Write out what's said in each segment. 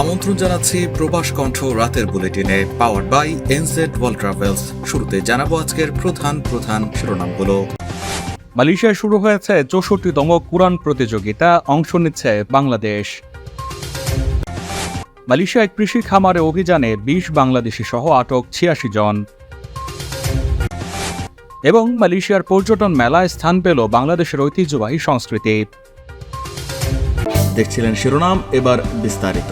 আমন্ত্রণ জানাচ্ছি প্রবাস কণ্ঠ রাতের বুলেটিনে power by NZ world travels শুরুতে জানাব আজকের প্রধান প্রধান শিরোনামগুলো। মালয়েশিয়ায় শুরু হয়েছে চৌষট্টিতম কুরআন প্রতিযোগিতা অংশ নিচ্ছে বাংলাদেশ। মালয়েশিয়ায় কৃষি খামারে অভিযানে বিশ বাংলাদেশি সহ আটক ছিয়াশি জন। এবং মালয়েশিয়ার পর্যটন মেলায় স্থান পেল বাংলাদেশের ঐতিহ্যবাহী সংস্কৃতি। দেখছিলেন শিরোনাম এবার বিস্তারিত।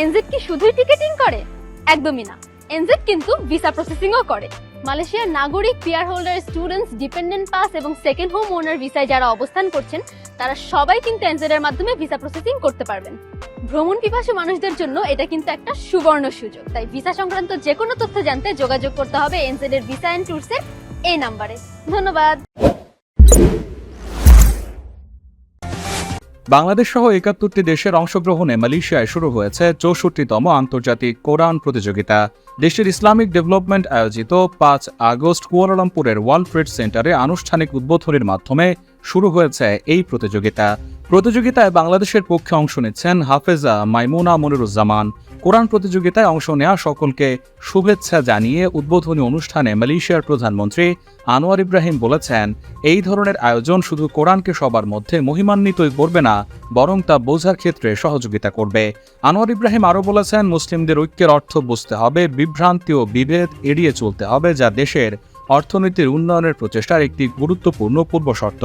এনজেড কি শুধুই টিকেটিং করে? একদমই না। এনজেড কিন্তু ভিসা প্রসেসিংও করে। মালয়েশিয়ার নাগরিক PR holder students dependent pass এবং সেকেন্ড হোম ওনার ভিসায় যারা অবস্থান করছেন, তারা সবাই কিন্তু এনজেড এর মাধ্যমে ভিসা প্রসেসিং করতে পারবেন। ভ্রমণ পিপাসী মানুষদের জন্য এটা কিন্তু একটা সুবর্ণ সুযোগ। তাই ভিসা সংক্রান্ত যে কোনো তথ্য জানতে যোগাযোগ করতে হবে এনজেড এর ভিসা এন্ড ট্যুরসের এই নাম্বারে। ধন্যবাদ। বাংলাদেশ সহ একাত্তরটি দেশের অংশগ্রহণে মালয়েশিয়ায় শুরু হয়েছে চৌষট্টিতম আন্তর্জাতিক কোরআন প্রতিযোগিতা। দেশের ইসলামিক ডেভেলপমেন্ট আয়োজিত পাঁচ আগস্ট কুয়ালালামপুরের ওয়ার্ল্ড ট্রেড সেন্টারে আনুষ্ঠানিক উদ্বোধনের মাধ্যমে শুরু হয়েছে এই প্রতিযোগিতা। প্রতিযোগিতায় বাংলাদেশের পক্ষে অংশ নিচ্ছেন হাফেজা মাইমুনা মনিরুজ্জামান। কোরআন প্রতিযোগিতায় অংশ নেওয়া সকলকে শুভেচ্ছা জানিয়ে উদ্বোধনী অনুষ্ঠানে মালয়েশিয়ার প্রধানমন্ত্রী আনোয়ার ইব্রাহিম বলেছেন, এই ধরনের আয়োজন শুধু কোরআনকে সবার মধ্যে মহিমান্বিতই করবে না, বরং তা বোঝার ক্ষেত্রে সহযোগিতা করবে। আনোয়ার ইব্রাহিম আরও বলেছেন, মুসলিমদের ঐক্যের অর্থ বুঝতে হবে, বিভ্রান্তি ও বিভেদ এড়িয়ে চলতে হবে যা দেশের অর্থনীতির উন্নয়নের প্রচেষ্টার একটি গুরুত্বপূর্ণ পূর্বশর্ত।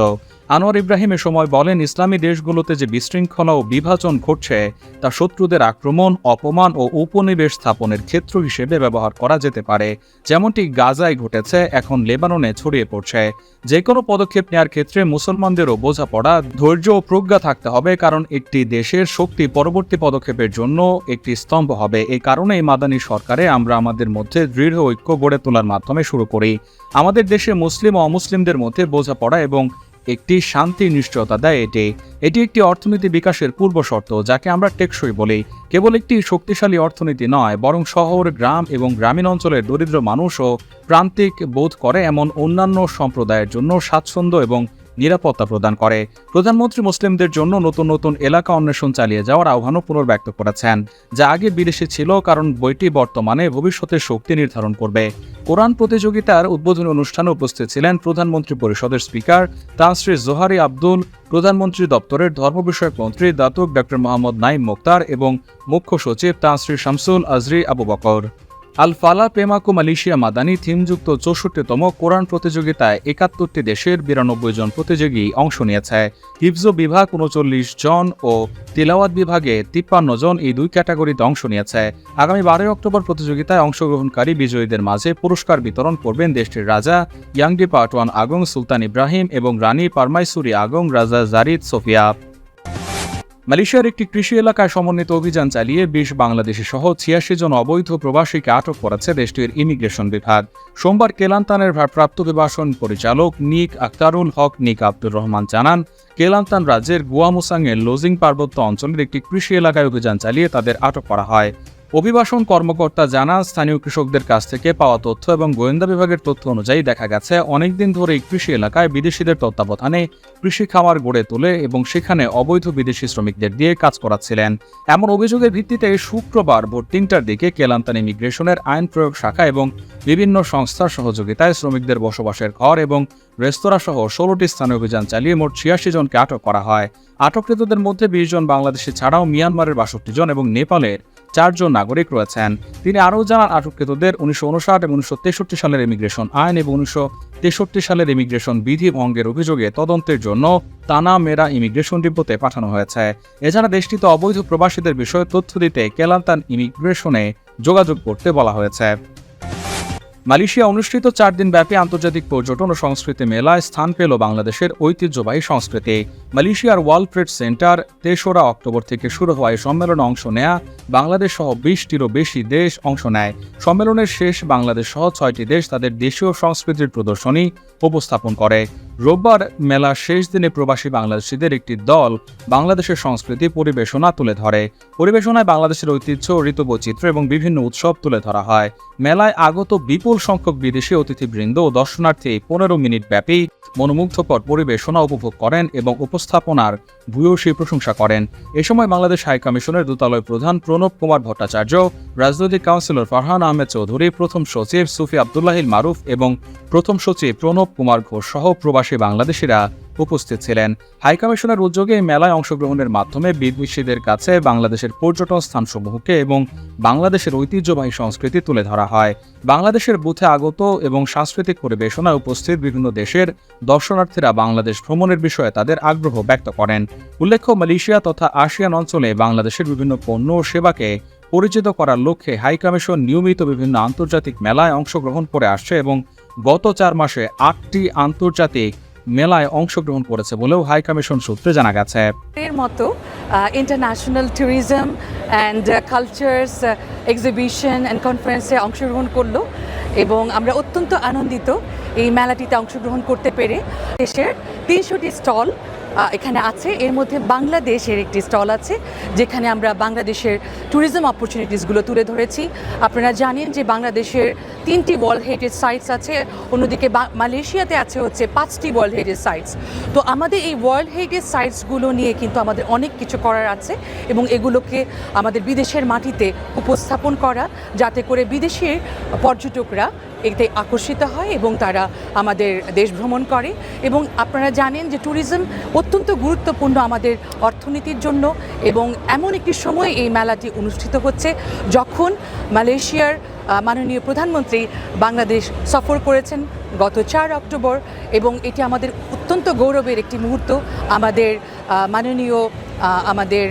আনোয়ার ইব্রাহিম এ সময় বলেন, ইসলামী দেশগুলোতে যে বিশৃঙ্খলা ও বিভাজন ঘটছে, তা শত্রুদের আক্রমণ, অপমান ও উপনিবেশ স্থাপনের ক্ষেত্র হিসেবে ব্যবহার করা যেতে পারে। যেমনটি গাজায় ঘটেছে, এখন লেবাননে ছড়িয়ে পড়ছে। যে কোনো পদক্ষেপ নেওয়ার ক্ষেত্রে মুসলমানদেরও বোঝাপড়া, ধৈর্য ও প্রজ্ঞা থাকতে হবে, কারণ একটি দেশের শক্তি পরবর্তী পদক্ষেপের জন্য একটি স্তম্ভ হবে। এই কারণে এই মাদানী সরকারে আমরা আমাদের মধ্যে দৃঢ় ঐক্য গড়ে তোলার মাধ্যমে শুরু করি। আমাদের দেশে মুসলিম ও অমুসলিমদের মধ্যে বোঝাপড়া এবং একটি শান্তি নিশ্চয়তা দেয় এটি। এটি একটি অর্থনীতি বিকাশের পূর্ব শর্ত, যাকে আমরা টেকসই বলি। কেবল একটি শক্তিশালী অর্থনীতি নয়, বরং শহর, গ্রাম এবং গ্রামীণ অঞ্চলের দরিদ্র মানুষও প্রান্তিক বোধ করে এমন অন্যান্য সম্প্রদায়ের জন্য স্বাচ্ছন্দ্য এবং নিরাপত্তা প্রদান করে। প্রধানমন্ত্রী মুসলিমদের জন্য নতুন নতুন এলাকা অন্বেষণ চালিয়ে যাওয়ার আহ্বানও পুনর্ব্যক্ত করেছেন। যা আগে বিদেশে ছিল, কারণ বইটি বর্তমানে ভবিষ্যতের শক্তি নির্ধারণ করবে। কোরআন প্রতিযোগিতার উদ্বোধনী অনুষ্ঠানে উপস্থিত ছিলেন প্রধানমন্ত্রী পরিষদের স্পিকার তাঁশ্রী জোহারি আব্দুল, প্রধানমন্ত্রী দপ্তরের ধর্ম বিষয়ক মন্ত্রী Datuk doctor Mohammad Naim Mokhtar এবং মুখ্য সচিব তাঁশ্রী শামসুল আজরি আবু বকর। আল ফালা পেমাকো মালয়েশিয়া মাদানি থিমযুক্ত চৌষট্টিতম কোরআন প্রতিযোগিতায় একাত্তরটি দেশের বিরানব্বই জন প্রতিযোগী অংশ নিয়েছে। হিফজ বিভাগ উনচল্লিশ জন ও তিলাওয়াত বিভাগে তিপ্পান্ন জন এই দুই ক্যাটাগরিতে অংশ নিয়েছে। আগামী বারোই অক্টোবর প্রতিযোগিতায় অংশগ্রহণকারী বিজয়ীদের মাঝে পুরস্কার বিতরণ করবেন দেশটির রাজা ইয়াংডি পাটওয়ান আগং সুলতান ইব্রাহিম এবং রানী পারমাইসুরি আগং রাজা জারিদ সোফিয়া। মালয়েশিয়ার একটি কৃষি এলাকায় সমন্বিত অভিযান চালিয়ে বিশ বাংলাদেশি সহ ছিয়াশি জন অবৈধ প্রবাসীকে আটক করেছে দেশটির ইমিগ্রেশন বিভাগ। সোমবার কেলান্তানের ভারপ্রাপ্ত অভিবাসন পরিচালক নিক আক্তারুল হক নিক আব্দুর রহমান জানান, কেলান্তান রাজ্যের গুয়ামুসাংয়ের লোজিং পার্বত্য অঞ্চলের একটি কৃষি এলাকায় অভিযান চালিয়ে তাদের আটক করা হয়। অভিবাসন কর্মকর্তা জানান, স্থানীয় কৃষকদের কাছ থেকে পাওয়া তথ্য এবং গোয়েন্দা বিভাগের তথ্য অনুযায়ী দেখা গেছে, অনেকদিন ধরে কৃষি এলাকায় বিদেশিদের তত্ত্বাবধানে কৃষি খামার গড়ে তোলে এবং সেখানে অবৈধ বিদেশি শ্রমিকদের দিয়ে কাজ করাচ্ছিলেন। এমন অভিযোগের ভিত্তিতে শুক্রবার ভোর তিনটার দিকে কেলান্তান ইমিগ্রেশনের আইন প্রয়োগ শাখা এবং বিভিন্ন সংস্থার সহযোগিতায় শ্রমিকদের বসবাসের ঘর এবং রেস্তোরাঁ সহ ষোলোটি স্থানে অভিযান চালিয়ে মোট ছিয়াশি জনকে আটক করা হয়। আটককৃতদের মধ্যে বিশ জন বাংলাদেশি ছাড়াও মিয়ানমারের বাষট্টি জন এবং নেপালের চারজন নাগরিক রয়েছেন। তিনি আরও জানান, আটককৃতদের উনিশশো উনষাট এবং উনিশশো তেষট্টি সালের ইমিগ্রেশন আইন এবং উনিশশো তেষট্টি সালের ইমিগ্রেশন বিধি ভঙ্গের অভিযোগে তদন্তের জন্য তানা মেরা ইমিগ্রেশন ডিপোতে পাঠানো হয়েছে। এছাড়া দেশটিতে অবৈধ প্রবাসীদের বিষয়ে তথ্য দিতে কেলান্তান ইমিগ্রেশনে যোগাযোগ করতে বলা হয়েছে। মালয়েশিয়া অনুষ্ঠিত চার দিন ব্যাপী আন্তর্জাতিক পর্যটন ও সংস্কৃতি মেলায় স্থান পেল বাংলাদেশের ঐতিহ্যবাহী সংস্কৃতি। মালয়েশিয়ার ওয়ার্ল্ড ট্রেড সেন্টার তেসরা অক্টোবর থেকে শুরু হওয়া এই সম্মেলনে অংশ নেয়া বাংলাদেশ সহ বিশটিরও বেশি দেশ অংশ নেয়। সম্মেলনের শেষ বাংলাদেশ সহ ছয়টি দেশ তাদের দেশীয় সংস্কৃতির প্রদর্শনী উপস্থাপন করে। রোববার মেলার শেষ দিনে প্রবাসী বাংলাদেশিদের একটি দল বাংলাদেশের সংস্কৃতি পরিবেশনা তুলে ধরে। পরিবেশনায় বাংলাদেশের ঐতিহ্য, ঋতুবৈচিত্র্য এবং বিভিন্ন উৎসব তুলে ধরা হয়। মেলায় আগত বিপুল সংখ্যক বিদেশি অতিথিবৃন্দ ও দর্শনার্থী পনেরো মিনিট ব্যাপী মনোমুগ্ধকর পরিবেশনা উপভোগ করেন এবং উপস্থাপনার ভূয়সী প্রশংসা করেন। এ সময় বাংলাদেশ হাই কমিশনের দূতালয় প্রধান প্রণব কুমার ভট্টাচার্য, রাজনৈতিক কাউন্সিলর ফারহান আহমেদ চৌধুরী, প্রথম সচিব সুফি আবদুল্লাহিল মারুফ এবং প্রথম সচিব প্রণব কুমার ঘোষ সহ প্রবাসী বাংলাদেশিরা উপস্থিত ছিলেন। হাইকমিশনের উদ্যোগে মেলায় অংশগ্রহণের মাধ্যমে বিদেশিদের কাছে বাংলাদেশের পর্যটন স্থানসমূহকে এবং বাংলাদেশের ঐতিহ্যবাহী সংস্কৃতি তুলে ধরা হয়। বাংলাদেশের বুথে আগত এবং সাংস্কৃতিক পরিবেশনায় উপস্থিত বিভিন্ন দেশের দর্শনার্থীরা বাংলাদেশ ভ্রমণের বিষয়ে তাদের আগ্রহ ব্যক্ত করেন। উল্লেখ্য, মালয়েশিয়া তথা আসিয়ান অঞ্চলে বাংলাদেশের বিভিন্ন পণ্য ও সেবাকে পরিচিত করার লক্ষ্যে হাইকমিশন নিয়মিত বিভিন্ন আন্তর্জাতিক মেলায় অংশগ্রহণ করে আসছে এবং গত চার মাসে আটটি আন্তর্জাতিক মেলায় অংশগ্রহণ করেছে বলেও হাই কমিশন সূত্রে জানা গেছে। এর মতো international tourism and cultures exhibition and কনফারেন্সে অংশগ্রহণ করল এবং আমরা অত্যন্ত আনন্দিত এই মেলাটিতে অংশগ্রহণ করতে পেরে দেশের তিনশোটি স্টল এখানে আছে। এর মধ্যে বাংলাদেশের একটি স্টল আছে, যেখানে আমরা বাংলাদেশের ট্যুরিজম অপরচুনিটিসগুলো তুলে ধরেছি। আপনারা জানেন যে বাংলাদেশের তিনটি ওয়ার্ল্ড হেরিটেজ সাইটস আছে, অন্যদিকে মালয়েশিয়াতে আছে হচ্ছে পাঁচটি ওয়ার্ল্ড হেরিটেজ সাইটস তো আমাদের এই ওয়ার্ল্ড হেরিটেজ সাইটসগুলো নিয়ে কিন্তু আমাদের অনেক কিছু করার আছে এবং এগুলোকে আমাদের বিদেশের মাটিতে উপস্থাপন করা, যাতে করে বিদেশের পর্যটকরা এতে আকর্ষিত হয় এবং তারা আমাদের দেশ ভ্রমণ করে। এবং আপনারা জানেন যে ট্যুরিজম অত্যন্ত গুরুত্বপূর্ণ আমাদের অর্থনীতির জন্য এবং এমন একটি সময় এই মেলাটি অনুষ্ঠিত হচ্ছে যখন মালয়েশিয়ার মাননীয় প্রধানমন্ত্রী বাংলাদেশ সফর করেছেন গত চার অক্টোবর এবং এটি আমাদের অত্যন্ত গৌরবের একটি মুহূর্ত। আমাদের মাননীয় আমাদের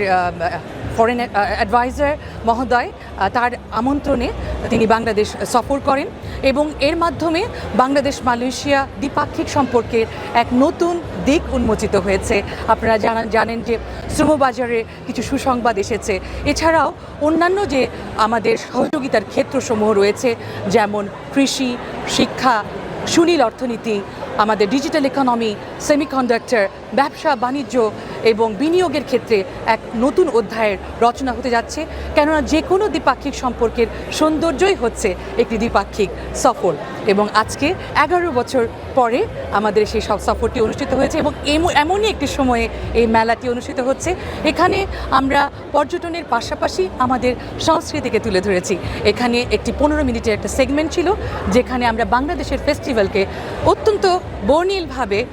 ফরেন অ্যাডভাইজার মহোদয় তার আমন্ত্রণে তিনি বাংলাদেশ সফর করেন। এবং এর মাধ্যমে বাংলাদেশ মালয়েশিয়া দ্বিপাক্ষিক সম্পর্কের এক নতুন দিক উন্মোচিত হয়েছে। আপনারা জানান জানেন যে শ্রমবাজারে কিছু সুসংবাদ এসেছে। এছাড়াও অন্যান্য যে আমাদের সহযোগিতার ক্ষেত্রসমূহ রয়েছে, যেমন কৃষি, শিক্ষা, সুনীল অর্থনীতি, আমাদের ডিজিটাল ইকোনমি, সেমিকন্ডাক্টর, ব্যবসা, বাণিজ্য এবং বিনিয়োগের ক্ষেত্রে এক নতুন অধ্যায়ের রচনা হতে যাচ্ছে। কেননা যে কোনো দ্বিপাক্ষিক সম্পর্কের সৌন্দর্যই হচ্ছে একটি দ্বিপাক্ষিক সফর এবং আজকে এগারো বছর পরে আমাদের সেই সব সফরটি অনুষ্ঠিত হয়েছে এবং এম- এমনই একটি সময়ে এই মেলাটি অনুষ্ঠিত হচ্ছে। এখানে আমরা পর্যটনের পাশাপাশি আমাদের সংস্কৃতিকে তুলে ধরেছি। এখানে একটি পনেরো মিনিটের একটা সেগমেন্ট ছিল, যেখানে আমরা বাংলাদেশের ফেস্টিভ্যালকে অত্যন্ত বর্ণিলভাবে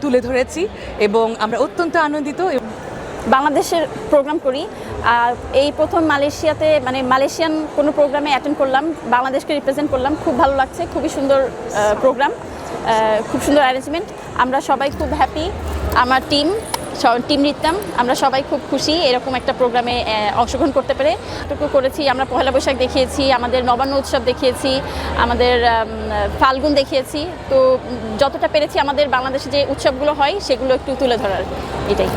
তুলে ধরেছি এবং আমরা অত্যন্ত আনন্দিত বাংলাদেশের প্রোগ্রাম করি। আর এই প্রথম মালয়েশিয়াতে মানে মালয়েশিয়ান কোনো প্রোগ্রামে অ্যাটেন্ড করলাম, বাংলাদেশকে রিপ্রেজেন্ট করলাম, খুব ভালো লাগছে, খুবই সুন্দর প্রোগ্রাম খুব সুন্দর অ্যারেঞ্জমেন্ট আমরা সবাই খুব হ্যাপি আমার টিম টিম নিতাম আমরা সবাই খুব খুশি এরকম একটা প্রোগ্রামে অংশগ্রহণ করতে পেরে। এটুকু করেছি, আমরা পহেলা বৈশাখ দেখিয়েছি, আমাদের নবান্ন উৎসব দেখিয়েছি, আমাদের ফাল্গুন দেখিয়েছি। তো যতটা পেরেছি আমাদের বাংলাদেশে যে উৎসবগুলো হয়, সেগুলো একটু তুলে ধরার, এটাই।